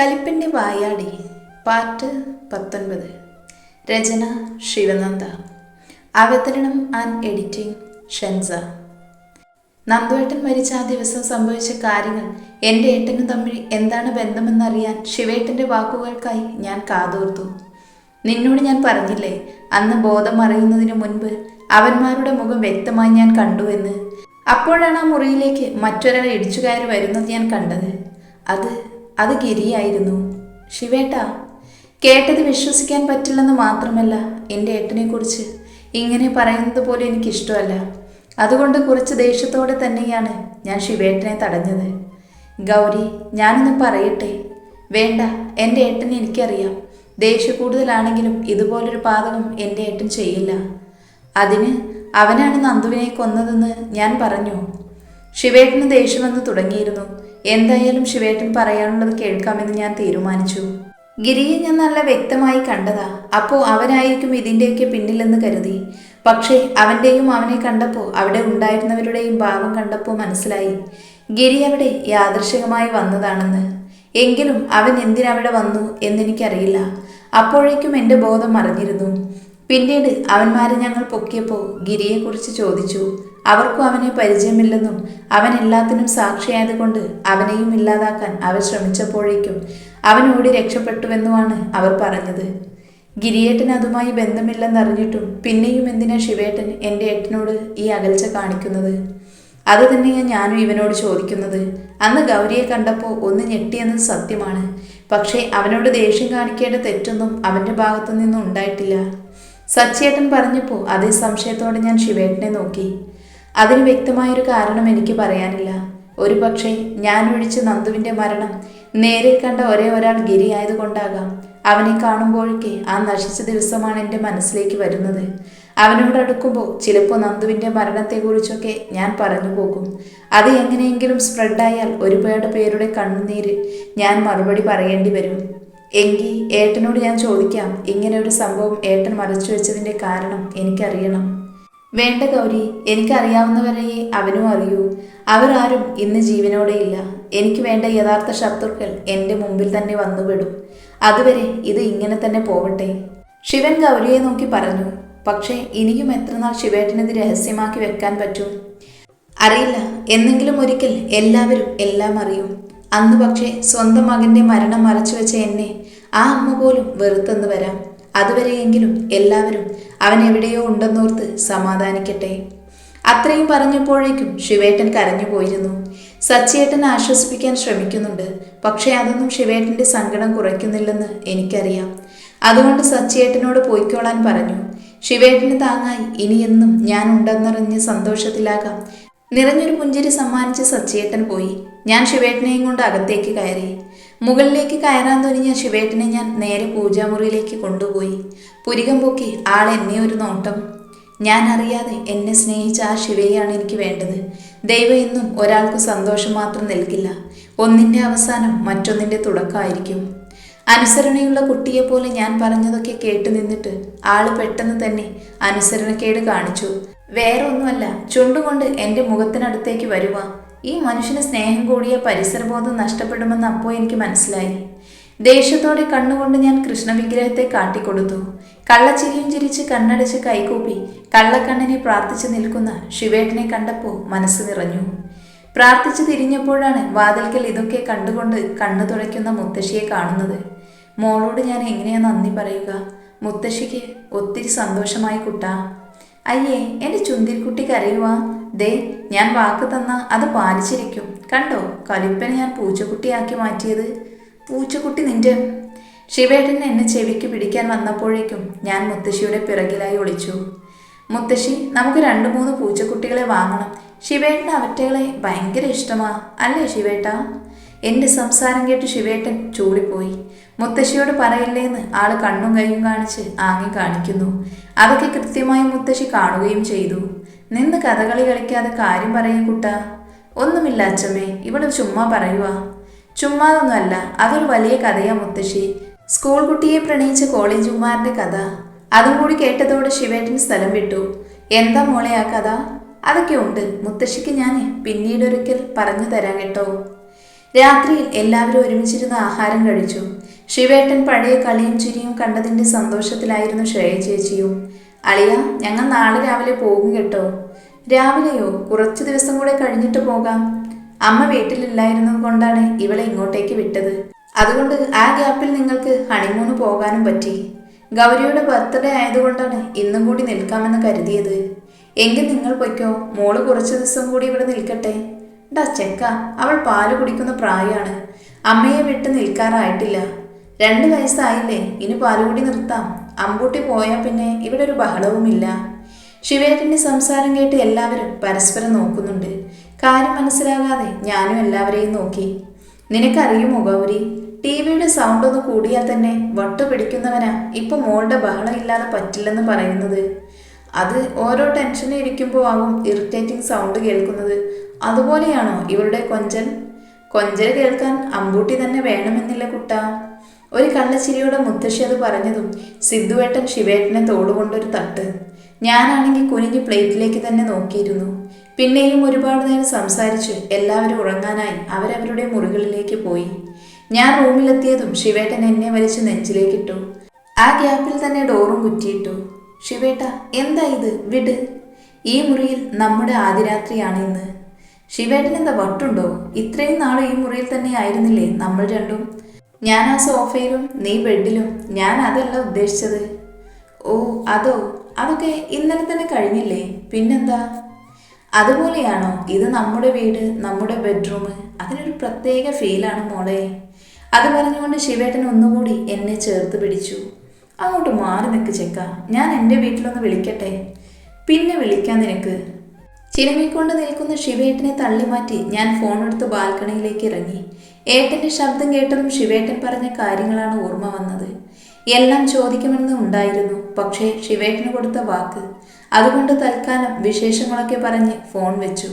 കലിപ്പിന്റെ വായാടി part പത്തൊൻപത്. രചന ശിവനന്ദ. അവതരണം and editing ഷെൻസ. നന്ദുവേട്ടൻ മരിച്ച ആ ദിവസം സംഭവിച്ച കാര്യങ്ങൾ എന്റെ ഏട്ടനും തമ്മിൽ എന്താണ് ബന്ധമെന്നറിയാൻ ശിവേട്ടന്റെ വാക്കുകൾക്കായി ഞാൻ കാതോർത്തു. നിന്നോട് ഞാൻ പറഞ്ഞില്ലേ അന്ന് ബോധം അറിയുന്നതിന് മുൻപ് അവന്മാരുടെ മുഖം വ്യക്തമായി ഞാൻ കണ്ടു എന്ന്. അപ്പോഴാണ് ആ മുറിയിലേക്ക് മറ്റൊരാൾ ഇടിച്ചു കയറി വരുന്നത് ഞാൻ കണ്ടത്. അത് അത് ഗിരിയായിരുന്നു. ശിവേട്ട കേട്ടത് വിശ്വസിക്കാൻ പറ്റില്ലെന്ന് മാത്രമല്ല എന്റെ ഏട്ടനെക്കുറിച്ച് ഇങ്ങനെ പറയുന്നത് പോലും എനിക്കിഷ്ടമല്ല. അതുകൊണ്ട് കുറച്ച് ദേഷ്യത്തോടെ തന്നെയാണ് ഞാൻ ശിവേട്ടനെ തടഞ്ഞത്. ഗൗരി ഞാനൊന്ന് പറയട്ടെ. വേണ്ട എന്റെ ഏട്ടനെ എനിക്കറിയാം. ദേഷ്യ കൂടുതലാണെങ്കിലും ഇതുപോലൊരു പാതകം എന്റെ ഏട്ടൻ ചെയ്യില്ല. അതിന് അവനാണ് നന്ദുവിനെ കൊന്നതെന്ന് ഞാൻ പറഞ്ഞു. ശിവേട്ടന് ദേഷ്യം വന്ന് തുടങ്ങിയിരുന്നു. എന്തായാലും ശിവേട്ടൻ പറയാനുള്ളത് കേൾക്കാമെന്ന് ഞാൻ തീരുമാനിച്ചു. ഗിരിയെ ഞാൻ നല്ല വ്യക്തമായി കണ്ടതാ. അപ്പോൾ അവനായിരിക്കും ഇതിന്റെയൊക്കെ പിന്നിലെന്ന് കരുതി. പക്ഷേ അവന്റെയും അവനെ കണ്ടപ്പോൾ അവിടെ ഉണ്ടായിരുന്നവരുടെയും ഭാവം കണ്ടപ്പോൾ മനസ്സിലായി. ഗിരി അവിടെ യാദൃശികമായി വന്നതാണെന്ന്. എങ്കിലും അവൻ എന്തിനവിടെ വന്നു എന്നെനിക്കറിയില്ല. അപ്പോഴേക്കും എന്റെ ബോധം മറിഞ്ഞിരുന്നു. പിന്നീട് അവന്മാരെ ഞങ്ങൾ പൊക്കിയപ്പോൾ ഗിരിയെക്കുറിച്ച് ചോദിച്ചു. അവർക്കും അവനെ പരിചയമില്ലെന്നും അവൻ എല്ലാത്തിനും സാക്ഷിയായതുകൊണ്ട് അവനെയും ഇല്ലാതാക്കാൻ അവർ ശ്രമിച്ചപ്പോഴേക്കും അവൻ ഓടി രക്ഷപ്പെട്ടുവെന്നുമാണ് അവർ പറഞ്ഞത്. ഗിരിയേട്ടൻ അതുമായി ബന്ധമില്ലെന്നറിഞ്ഞിട്ടും പിന്നെയും എന്തിനാ ശിവേട്ടൻ എന്റെ ഏട്ടനോട് ഈ അകൽച്ച കാണിക്കുന്നത്? അത് തന്നെയാണ് ഞാനും ഇവനോട് ചോദിക്കുന്നത്. അന്ന് ഗൗരിയെ കണ്ടപ്പോൾ ഒന്ന് ഞെട്ടിയെന്നത് സത്യമാണ്. പക്ഷേ അവനോട് ദേഷ്യം കാണിക്കേണ്ട തെറ്റൊന്നും അവന്റെ ഭാഗത്തു നിന്നും ഉണ്ടായിട്ടില്ല. സച്ചിയേട്ടൻ പറഞ്ഞപ്പോൾ അതേ സംശയത്തോടെ ഞാൻ ശിവേട്ടനെ നോക്കി. അതിന് വ്യക്തമായൊരു കാരണം എനിക്ക് പറയാനില്ല. ഒരു പക്ഷേ ഞാൻ ഒഴിച്ച് നന്ദുവിന്റെ മരണം നേരെ കണ്ട ഒരേ ഒരാൾ ഗിരി അവനെ കാണുമ്പോഴേക്ക് ആ നശിച്ച ദിവസമാണ് എന്റെ മനസ്സിലേക്ക് വരുന്നത്. അവനോട് അടുക്കുമ്പോൾ ചിലപ്പോൾ നന്ദുവിന്റെ മരണത്തെക്കുറിച്ചൊക്കെ ഞാൻ പറഞ്ഞു പോകും. അത് എങ്ങനെയെങ്കിലും സ്പ്രെഡായാൽ ഒരുപാട് പേരുടെ കണ്ണുനീര് ഞാൻ മറുപടി പറയേണ്ടി വരും. എങ്കിൽ ഏട്ടനോട് ഞാൻ ചോദിക്കാം. ഇങ്ങനെ ഒരു സംഭവം ഏട്ടൻ മറച്ചു വെച്ചതിന്റെ കാരണം എനിക്കറിയണം. വേണ്ട ഗൗരി എനിക്കറിയാവുന്നവരെയേ അവനും അറിയൂ. അവരാരും ഇന്ന് ജീവനോടെ ഇല്ല. എനിക്ക് വേണ്ട യഥാർത്ഥ ശത്രുക്കൾ എന്റെ മുമ്പിൽ തന്നെ വന്നുപെടും അതുവരെ ഇത് ഇങ്ങനെ തന്നെ പോവട്ടെ. ശിവൻ ഗൗരിയെ നോക്കി പറഞ്ഞു പക്ഷേ ഇനിയും എത്രനാൾ ശിവേട്ടനിത് രഹസ്യമാക്കി വെക്കാൻ പറ്റും? അറിയില്ല. എന്നെങ്കിലും ഒരിക്കൽ എല്ലാവരും എല്ലാം അറിയും. അന്ന് പക്ഷേ സ്വന്തം മകന്റെ മരണം മറച്ചു വെച്ച എന്നെ ആ അമ്മ പോലും വെറുത്തെന്ന് വരാം. അതുവരെയെങ്കിലും എല്ലാവരും അവൻ എവിടെയോ ഉണ്ടെന്നോർത്ത് സമാധാനിക്കട്ടെ. അത്രയും പറഞ്ഞപ്പോഴേക്കും ശിവേട്ടൻ കരഞ്ഞു പോയിരുന്നു. സച്ചിയേട്ടൻ ആശ്വസിപ്പിക്കാൻ ശ്രമിക്കുന്നുണ്ട്. പക്ഷേ അതൊന്നും ശിവേട്ടന്റെ സങ്കടം കുറയ്ക്കുന്നില്ലെന്ന് എനിക്കറിയാം. അതുകൊണ്ട് സച്ചിയേട്ടനോട് പോയിക്കോളാൻ പറഞ്ഞു. ശിവേട്ടന് താങ്ങായി. ഇനിയെന്നും ഞാൻ ഉണ്ടെന്നറിഞ്ഞ് സന്തോഷത്തിലാകാം. നിറഞ്ഞൊരു പുഞ്ചിരി സമ്മാനിച്ച് സച്ചിയേട്ടൻ പോയി. ഞാൻ ശിവേട്ടനെയും കൊണ്ട് അകത്തേക്ക് കയറി. മുകളിലേക്ക് കയറാൻ തുനിഞ്ഞ ശിവേട്ടനെ ഞാൻ നേരെ പൂജാമുറിയിലേക്ക് കൊണ്ടുപോയി. പുരികം പൊക്കി ആൾ എന്നെ ഒരു നോട്ടം. ഞാൻ അറിയാതെ എന്നെ സ്നേഹിച്ച ആ ശിവയാണ് എനിക്ക് വേണ്ടത്. ദൈവം എന്നും ഒരാൾക്ക് സന്തോഷം മാത്രം നൽകില്ല. ഒന്നിന്റെ അവസാനം മറ്റൊന്നിന്റെ തുടക്കമായിരിക്കും അനുസരണയുള്ള കുട്ടിയെപ്പോലെ ഞാൻ പറഞ്ഞതൊക്കെ കേട്ടു നിന്നിട്ട് ആൾ പെട്ടെന്ന് തന്നെ അനുസരണക്കേട് കാണിച്ചു. വേറെ ഒന്നുമല്ല ചുണ്ടുകൊണ്ട് എന്റെ മുഖത്തിനടുത്തേക്ക് വരുക ഈ മനുഷ്യന് സ്നേഹം കൂടിയ പരിസരബോധം നഷ്ടപ്പെടുമെന്ന് അപ്പോൾ എനിക്ക് മനസ്സിലായി. ദേഷ്യത്തോടെ കണ്ണുകൊണ്ട് ഞാൻ കൃഷ്ണവിഗ്രഹത്തെ കാട്ടിക്കൊടുത്തു. കള്ളച്ചിരിയും ചിരിച്ച് കണ്ണടച്ച് കൈകൂപ്പി കള്ളക്കണ്ണിനെ പ്രാർത്ഥിച്ചു നിൽക്കുന്ന ശിവേട്ടനെ കണ്ടപ്പോൾ മനസ്സ് നിറഞ്ഞു. പ്രാർത്ഥിച്ചു തിരിഞ്ഞപ്പോഴാണ് വാതിൽക്കൽ ഇതൊക്കെ കണ്ടുകൊണ്ട് കണ്ണു തുളയ്ക്കുന്ന മുത്തശ്ശിയെ കാണുന്നത്. മോളോട് ഞാൻ എങ്ങനെയാ നന്ദി പറയുക? മുത്തശ്ശിക്ക് ഒത്തിരി സന്തോഷമായി കുട്ടാ. അയ്യേ എന്റെ ചുന്തിരിക്കുട്ടി കരയുവാ. ദേ ഞാൻ വാക്ക് തന്ന അത് പാലിച്ചിരിക്കും. കണ്ടോ കലിപ്പനെ ഞാൻ പൂച്ചക്കുട്ടിയാക്കി മാറ്റിയത്? പൂച്ചക്കുട്ടി നിന്റെ ശിവേട്ടൻ എന്നെ ചെവിക്ക് പിടിക്കാൻ വന്നപ്പോഴേക്കും ഞാൻ മുത്തശ്ശിയുടെ പിറകിലായി ഒളിച്ചു. മുത്തശ്ശി നമുക്ക് രണ്ട് മൂന്ന് പൂച്ചക്കുട്ടികളെ വാങ്ങണം. ശിവേട്ടൻ അവറ്റകളെ ഭയങ്കര ഇഷ്ടമാ. അല്ലേ ശിവേട്ട? എന്റെ സംസാരം കേട്ട് ശിവേട്ടൻ ചൂടിപ്പോയി മുത്തശ്ശിയോട് പറയില്ലേന്ന് ആൾ കണ്ണും കൈയും കാണിച്ച് ആങ്ങി കാണിക്കുന്നു. അതൊക്കെ കൃത്യമായി മുത്തശ്ശി കാണുകയും ചെയ്തു. നിന്ന് കഥകളി കളിക്കാതെ കാര്യം പറയും കുട്ട. ഒന്നുമില്ല അച്ഛമ്മേ ഇവിടെ ചുമ്മാ പറയുവാ. ചുമ്മാതൊന്നുമല്ല അതൊരു വലിയ കഥയാ മുത്തശ്ശി. സ്കൂൾ കുട്ടിയെ പ്രണയിച്ച കോളേജ് ഉമാറിന്റെ കഥ. അതും കൂടി കേട്ടതോടെ ശിവേട്ടൻ സ്ഥലം വിട്ടു. എന്താ മോളെ ആ കഥ? അതൊക്കെ ഉണ്ട്. മുത്തശ്ശിക്ക് ഞാൻ പിന്നീടൊരിക്കൽ പറഞ്ഞു തരാം കേട്ടോ. രാത്രിയിൽ എല്ലാവരും ഒരുമിച്ചിരുന്ന് ആഹാരം കഴിച്ചു. ശിവേട്ടൻ പഴയ കളിയും ചിരിയും കണ്ടതിന്റെ സന്തോഷത്തിലായിരുന്നു ശ്രേയ ചേച്ചിയും. അളിയ ഞങ്ങൾ നാളെ രാവിലെ പോകും കേട്ടോ. രാവിലെയോ? കുറച്ച് ദിവസം കൂടെ കഴിഞ്ഞിട്ട് പോകാം. അമ്മ വീട്ടിലില്ലായിരുന്നത് കൊണ്ടാണ് ഇവളെ ഇങ്ങോട്ടേക്ക് വിട്ടത്. അതുകൊണ്ട് ആ ഗ്യാപ്പിൽ നിങ്ങൾക്ക് ഹണിമൂണ് പോകാനും പറ്റി. ഗൗരിയുടെ ബർത്ത്ഡേ ആയതുകൊണ്ടാണ് ഇന്നും കൂടി നിൽക്കാമെന്ന് കരുതിയത്. എങ്കിൽ നിങ്ങൾ പൊയ്ക്കോ. മോൾ കുറച്ച് ദിവസം കൂടി ഇവിടെ നിൽക്കട്ടെ. ഡാ ചെക്ക അവൾ പാൽ കുടിക്കുന്ന പ്രായമാണ് അമ്മയെ വിട്ട് നിൽക്കാറായിട്ടില്ല. രണ്ട് വയസ്സായില്ലേ ഇനി പാലുകൂടി നിർത്താം. അമ്പൂട്ടി പോയാൽ പിന്നെ ഇവിടെ ഒരു ബഹളവുമില്ല. ശിവേട്ടന്റെ സംസാരം കേട്ട് എല്ലാവരും പരസ്പരം നോക്കുന്നുണ്ട്. കാര്യം മനസ്സിലാകാതെ ഞാനും എല്ലാവരെയും നോക്കി. നിനക്കറിയുമോ ഗൗരി ടി വിയുടെ സൗണ്ട് ഒന്ന് കൂടിയാൽ തന്നെ വട്ടു പിടിക്കുന്നവനാ ഇപ്പൊ മോളുടെ ബഹളം ഇല്ലാതെ പറ്റില്ലെന്ന് പറയുന്നത്. അത് ഓരോ ടെൻഷനിൽ ഇരിക്കുമ്പോൾ ആവും ഇറിറ്റേറ്റിംഗ് സൗണ്ട് കേൾക്കുന്നത്. അതുപോലെയാണോ ഇവരുടെ കൊഞ്ചൽ കൊഞ്ചൽ കേൾക്കാൻ അമ്പൂട്ടി തന്നെ വേണമെന്നില്ല കുട്ട. ഒരു കള്ളച്ചിരിയോടെ മുത്തശ്ശി അത് പറഞ്ഞതും സിദ്ധുവേട്ടൻ ശിവേട്ടനെ തോളുകൊണ്ടൊരു തട്ട്. ഞാനാണെങ്കിൽ കുനിഞ്ഞ് പ്ലേറ്റിലേക്ക് തന്നെ നോക്കിയിരുന്നു. പിന്നെയും ഒരുപാട് നേരം സംസാരിച്ച് എല്ലാവരും ഉറങ്ങാനായി അവരവരുടെ മുറികളിലേക്ക് പോയി. ഞാൻ റൂമിലെത്തിയതും ശിവേട്ടൻ എന്നെ വലിച്ച് നെഞ്ചിലേക്കിട്ടു. ആ ഗ്യാപ്പിൽ തന്നെ ഡോറും കുറ്റിയിട്ടു. ശിവേട്ട എന്താ ഇത്? വിട്. ഈ മുറിയിൽ നമ്മുടെ ആദിരാത്രിയാണ് ഇന്ന്. ശിവേട്ടൻ എന്താ വട്ടുണ്ടോ? ഇത്രയും നാൾ ഈ മുറിയിൽ തന്നെ ആയിരുന്നില്ലേ നമ്മൾ രണ്ടും? ഞാൻ ആ സോഫയിലും നീ ബെഡിലും. ഞാൻ അതല്ല ഉദ്ദേശിച്ചത്. ഓ അതോ? അതൊക്കെ ഇന്നലെ തന്നെ കഴിഞ്ഞില്ലേ? പിന്നെന്താ? അതുപോലെയാണോ? ഇത് നമ്മുടെ വീട് നമ്മുടെ ബെഡ്റൂം. അതിനൊരു പ്രത്യേക ഫീലാണ് മോളെ. അത് പറഞ്ഞുകൊണ്ട് ശിവേട്ടൻ ഒന്നുകൂടി എന്നെ ചേർത്ത് പിടിച്ചു. അങ്ങോട്ട് മാറി നിൽക്ക് ചെക്ക. ഞാൻ എന്റെ വീട്ടിലൊന്ന് വിളിക്കട്ടെ? പിന്നെ വിളിക്കാം നിനക്ക്. ചിലമിക്കൊണ്ട് നിൽക്കുന്ന ശിവേട്ടനെ തള്ളിമാറ്റി ഞാൻ ഫോൺ എടുത്ത് ബാൽക്കണിയിലേക്ക് ഇറങ്ങി. ഏട്ടന്റെ ശബ്ദം കേട്ടതും ശിവേട്ടൻ പറഞ്ഞ കാര്യങ്ങളാണ് ഓർമ്മ വന്നത്. എല്ലാം ചോദിക്കുമെന്ന് ഉണ്ടായിരുന്നു. പക്ഷേ ശിവേട്ടന് കൊടുത്ത വാക്ക്. അതുകൊണ്ട് തൽക്കാലം വിശേഷങ്ങളൊക്കെ പറഞ്ഞ് ഫോൺ വെച്ചു.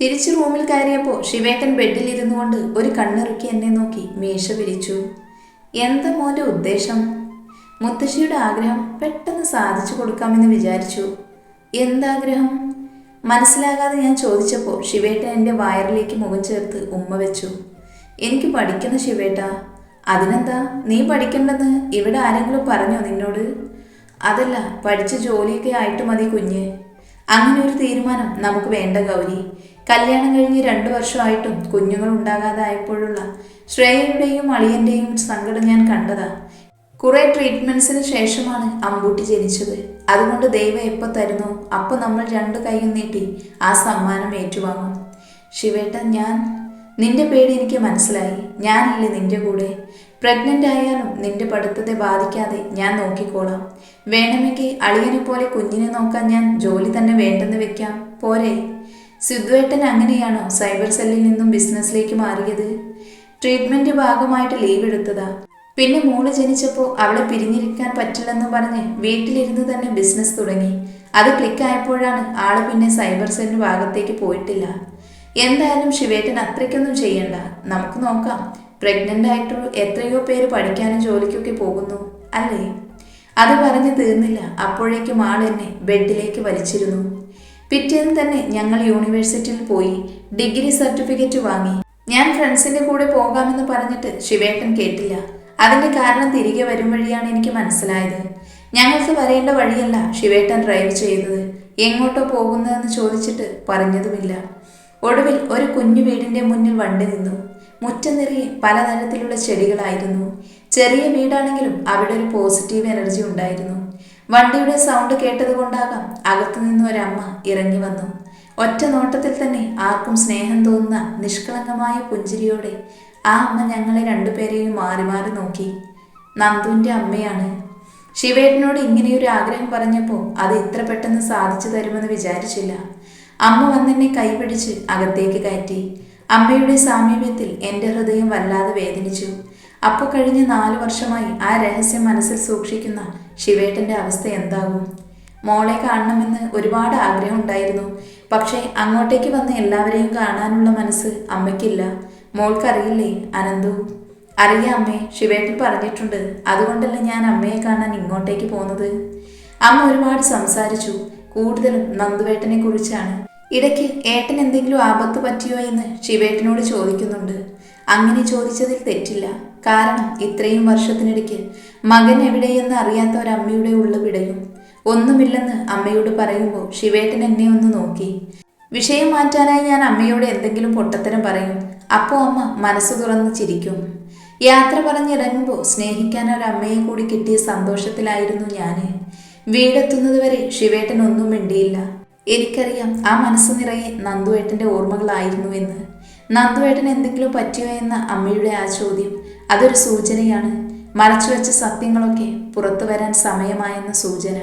തിരിച്ചു റൂമിൽ കയറിയപ്പോൾ ശിവേട്ടൻ ബെഡിൽ ഇരുന്നു കൊണ്ട് ഒരു കണ്ണിറുക്കി എന്നെ നോക്കി മീശ പിരിച്ചു എന്താ മോന്റെ ഉദ്ദേശം? മുത്തശ്ശിയുടെ ആഗ്രഹം പെട്ടെന്ന് സാധിച്ചു കൊടുക്കാമെന്ന് വിചാരിച്ചു. എന്താഗ്രഹം? മനസ്സിലാകാതെ ഞാൻ ചോദിച്ചപ്പോൾ ശിവേട്ടൻ എന്റെ വയറിലേക്ക് മുഖം ചേർത്ത് ഉമ്മ വെച്ചു. എനിക്ക് പഠിക്കുന്ന ശിവേട്ട. അതിനെന്താ? നീ പഠിക്കേണ്ടെന്ന് ഇവിടെ ആരെങ്കിലും പറഞ്ഞോ നിന്നോട്? അതല്ല പഠിച്ച ജോലിയൊക്കെ ആയിട്ട് മതി കുഞ്ഞ്. അങ്ങനെ ഒരു തീരുമാനം നമുക്ക് വേണ്ട ഗൗരി. കല്യാണം കഴിഞ്ഞ് രണ്ടു വർഷമായിട്ടും കുഞ്ഞുങ്ങൾ ഉണ്ടാകാതായപ്പോഴുള്ള ശ്രേയയുടെയും അളിയന്റെയും സങ്കടം ഞാൻ കണ്ടതാ. കുറെ ട്രീറ്റ്മെന്റ്സിന് ശേഷമാണ് അമ്പൂട്ടി ജനിച്ചത്. അതുകൊണ്ട് ദൈവം എപ്പോൾ തരുന്നു? അപ്പോൾ നമ്മൾ രണ്ടു കൈയും നീട്ടി ആ സമ്മാനം ഏറ്റുവാങ്ങും. ശിവേട്ടൻ ഞാൻ നിന്റെ പേടി എനിക്ക് മനസ്സിലായി. ഞാനില്ലേ നിന്റെ കൂടെ? പ്രഗ്നന്റ് ആയാലും നിന്റെ പഠിത്തത്തെ ബാധിക്കാതെ ഞാൻ നോക്കിക്കോളാം. വേണമെങ്കിൽ അളിയനെ പോലെ കുഞ്ഞിനെ നോക്കാൻ ഞാൻ ജോലി തന്നെ വേണ്ടെന്ന് വെക്കാം. പോരെ. സിദ്ധുവേട്ടൻ അങ്ങനെയാണോ സൈബർ സെല്ലിൽ നിന്നും ബിസിനസ്സിലേക്ക് മാറിയത്? ട്രീറ്റ്മെന്റ് ഭാഗമായിട്ട് ലീവ് എടുത്തതാ. പിന്നെ മോൾ ജനിച്ചപ്പോൾ അവളെ പിരിഞ്ഞിരിക്കാൻ പറ്റില്ലെന്ന് പറഞ്ഞ് വീട്ടിലിരുന്ന് തന്നെ ബിസിനസ് തുടങ്ങി. അത് ക്ലിക്കായപ്പോഴാണ് ആൾ പിന്നെ സൈബർ സെല്ലിന്റെ ഭാഗത്തേക്ക് പോയിട്ടില്ല. എന്തായാലും ശിവേട്ടൻ അത്രയ്ക്കൊന്നും ചെയ്യണ്ട. നമുക്ക് നോക്കാം. പ്രഗ്നന്റ് ആയിട്ട് എത്രയോ പേര് പഠിക്കാനും ജോലിക്കൊക്കെ പോകുന്നു അല്ലേ? അത് പറഞ്ഞു തീർന്നില്ല. അപ്പോഴേക്കും ആൾ എന്നെ ബെഡിലേക്ക് വലിച്ചിരുന്നു. പിറ്റേന്ന് തന്നെ ഞങ്ങൾ യൂണിവേഴ്സിറ്റിയിൽ പോയി ഡിഗ്രി സർട്ടിഫിക്കറ്റ് വാങ്ങി. ഞാൻ ഫ്രണ്ട്സിന്റെ കൂടെ പോകാമെന്ന് പറഞ്ഞിട്ട് ശിവേട്ടൻ കേട്ടില്ല. അതിന്റെ കാരണം തിരികെ വരും വഴിയാണ് എനിക്ക് മനസ്സിലായത്. ഞങ്ങൾക്ക് വരേണ്ട വഴിയല്ല ശിവേട്ടൻ ഡ്രൈവ് ചെയ്തത് എങ്ങോട്ടോ പോകുന്നതെന്ന് ചോദിച്ചിട്ട് പറഞ്ഞതുമില്ല. ഒടുവിൽ ഒരു കുഞ്ഞു വീടിന്റെ മുന്നിൽ വണ്ടി നിന്നു. മുറ്റം നിറയെ പലതരത്തിലുള്ള ചെടികളായിരുന്നു. ചെറിയ വീടാണെങ്കിലും അവിടെ ഒരു പോസിറ്റീവ് എനർജി ഉണ്ടായിരുന്നു. വണ്ടിയുടെ സൗണ്ട് കേട്ടതുകൊണ്ടാകാം അകത്തുനിന്ന് അകത്തു നിന്ന് ഒരമ്മ ഇറങ്ങി വന്നു. ഒറ്റ നോട്ടത്തിൽ തന്നെ ആർക്കും സ്നേഹം തോന്നുന്ന നിഷ്കളങ്കമായ പുഞ്ചിരിയോടെ ആ അമ്മ ഞങ്ങളെ രണ്ടുപേരെയും മാറി മാറി നോക്കി. നന്ദുവിന്റെ അമ്മയാണ്. ശിവേട്ടനോട് ഇങ്ങനെയൊരു ആഗ്രഹം പറഞ്ഞപ്പോൾ അത് ഇത്ര പെട്ടെന്ന് സാധിച്ചു തരുമെന്ന് വിചാരിച്ചില്ല. അമ്മ വന്നെന്നെ കൈപിടിച്ച് അകത്തേക്ക് കയറ്റി. അമ്മയുടെ സാമീപ്യത്തിൽ എന്റെ ഹൃദയം വല്ലാതെ വേദനിച്ചു. അപ്പോൾ കഴിഞ്ഞ നാല് വർഷമായി ആ രഹസ്യം മനസ്സിൽ സൂക്ഷിക്കുന്ന ശിവേട്ടന്റെ അവസ്ഥ എന്താകും? മോളെ കാണണമെന്ന് ഒരുപാട് ആഗ്രഹം ഉണ്ടായിരുന്നു. പക്ഷേ അങ്ങോട്ടേക്ക് വന്ന് എല്ലാവരെയും കാണാനുള്ള മനസ്സ് അമ്മയ്ക്കില്ല. മോൾക്കറിയില്ലേ അനന്തു? അറിയാം അമ്മേ ശിവേട്ടൻ പറഞ്ഞിട്ടുണ്ട്. അതുകൊണ്ടല്ലേ ഞാൻ അമ്മയെ കാണാൻ ഇങ്ങോട്ടേക്ക് പോകുന്നത് അമ്മ ഒരുപാട് സംസാരിച്ചു. കൂടുതലും നന്ദുവേട്ടനെ കുറിച്ചാണ്. ഇടയ്ക്ക് ഏട്ടൻ എന്തെങ്കിലും ആപത്ത് പറ്റിയോ എന്ന് ശിവേട്ടനോട് ചോദിക്കുന്നുണ്ട്. അങ്ങനെ ചോദിച്ചതിൽ തെറ്റില്ല. കാരണം ഇത്രയും വർഷത്തിനിടയ്ക്ക് മകൻ എവിടെയെന്ന് അറിയാത്ത ഒരമ്മയുടെ ഉള്ളു വിടയും. ഒന്നുമില്ലെന്ന് അമ്മയോട് പറയുമ്പോൾ ശിവേട്ടൻ എന്നെ ഒന്ന് നോക്കി. വിഷയം മാറ്റാനായി ഞാൻ അമ്മയോട് എന്തെങ്കിലും പൊട്ടത്തരം പറയും. അപ്പോൾ അമ്മ മനസ്സ് തുറന്ന് ചിരിക്കും. യാത്ര പറഞ്ഞിറങ്ങുമ്പോൾ സ്നേഹിക്കാൻ ഒരമ്മയെ കൂടി കിട്ടിയ സന്തോഷത്തിലായിരുന്നു ഞാൻ വീടെത്തുന്നതുവരെ ശിവേട്ടൻ ഒന്നും മിണ്ടിയില്ല. എനിക്കറിയാം ആ മനസ്സ് നിറയെ നന്ദുവേട്ടന്റെ ഓർമ്മകളായിരുന്നുവെന്ന്. നന്ദുവേട്ടൻ എന്തെങ്കിലും പറ്റിയോ എന്ന അമ്മയുടെ ആ ചോദ്യം അതൊരു സൂചനയാണ്. മറച്ചുവെച്ച സത്യങ്ങളൊക്കെ പുറത്തു വരാൻ സമയമായെന്ന സൂചന.